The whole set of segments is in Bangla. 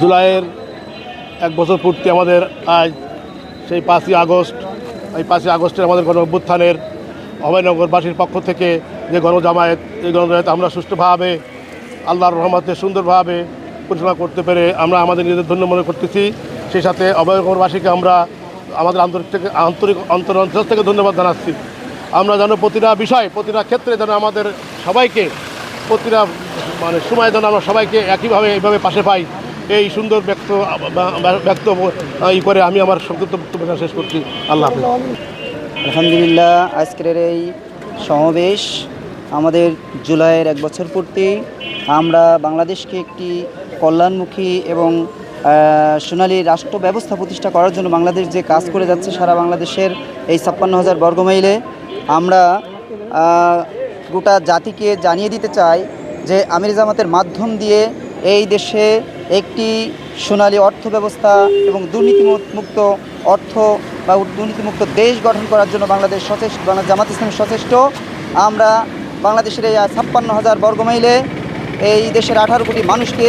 জুলাইয়ের এক বছর পূর্তি আমাদের আজ, সেই পাঁচই আগস্ট, এই পাঁচই আগস্টের আমাদের গণ অভ্যুত্থানের অভয়নগরবাসীর পক্ষ থেকে যে গণজামায়াত, এই গণজামায়াত আমরা সুষ্ঠুভাবে, আল্লাহর রহমতে সুন্দরভাবে পরিচালনা করতে পেরে আমরা আমাদের নিজেদের ধন্য মনে করতেছি। সেই সাথে অভয়নগরবাসীকে আমরা আমাদের আন্তরিক থেকে, আন্তরিক অন্তর থেকে ধন্যবাদ জানাচ্ছি। আমরা যেন প্রতিটা বিষয়, প্রতিটা ক্ষেত্রে যেন আমাদের সবাইকে, প্রতিটা মানে সময় যেন আমরা সবাইকে একইভাবে, এইভাবে পাশে পাই। এই সুন্দর ব্যক্ত ব্যক্ত ই করে আমি আমার সংক্ষিপ্ত বক্তব্য শেষ করছি। আল্লাহ আলহামদুলিল্লাহ, আজকের এই সমাবেশ আমাদের জুলাইয়ের এক বছর পূর্তি। আমরা বাংলাদেশকে একটি কল্যাণমুখী এবং সোনালী রাষ্ট্র ব্যবস্থা প্রতিষ্ঠা করার জন্য বাংলাদেশ যে কাজ করে যাচ্ছে সারা বাংলাদেশের এই ছাপ্পান্ন হাজার বর্গমাইলে, আমরা গোটা জাতিকে জানিয়ে দিতে চাই যে আমির জামাতের মাধ্যম দিয়ে এই দেশে একটি সোনালী অর্থব্যবস্থা এবং দুর্নীতিমুক্ত অর্থ বা দুর্নীতিমুক্ত দেশ গঠন করার জন্য বাংলাদেশ সচেষ্ট বাংলা জামাত ইসলাম সচেষ্ট। আমরা বাংলাদেশের এই ছাপ্পান্ন হাজার বর্গমাইলে এই দেশের আঠারো কোটি মানুষকে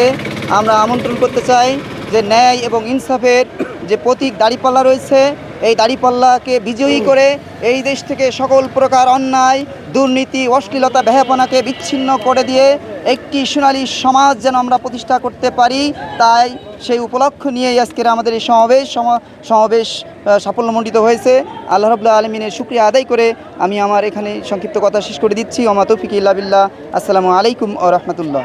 আমরা আমন্ত্রণ করতে চাই যে ন্যায় এবং ইনসাফের যে প্রতীক দাড়িপাল্লা রয়েছে এই দাড়িপাল্লাকে বিজয়ী করে এই দেশ থেকে সকল প্রকার অন্যায় দুর্নীতি অশ্লীলতা ব্যাহাপনাকে বিচ্ছিন্ন করে দিয়ে একটি সোনালী সমাজ যেন আমরা প্রতিষ্ঠা করতে পারি তাই সেই উপলক্ষ নিয়েই আজকের আমাদের এই সমাবেশ। সম- সমাবেশ সাফল্যমণ্ডিত হয়েছে। আল্লাহ রবুল্লাহ আলমিনের শুক্রিয়া আদায় করে আমি আমার এখানে সংক্ষিপ্ত কথা শেষ করে দিচ্ছি। ওমা তৌফিক ইল্লা আসসালামু আলাইকুম ও রহমতুল্লাহ।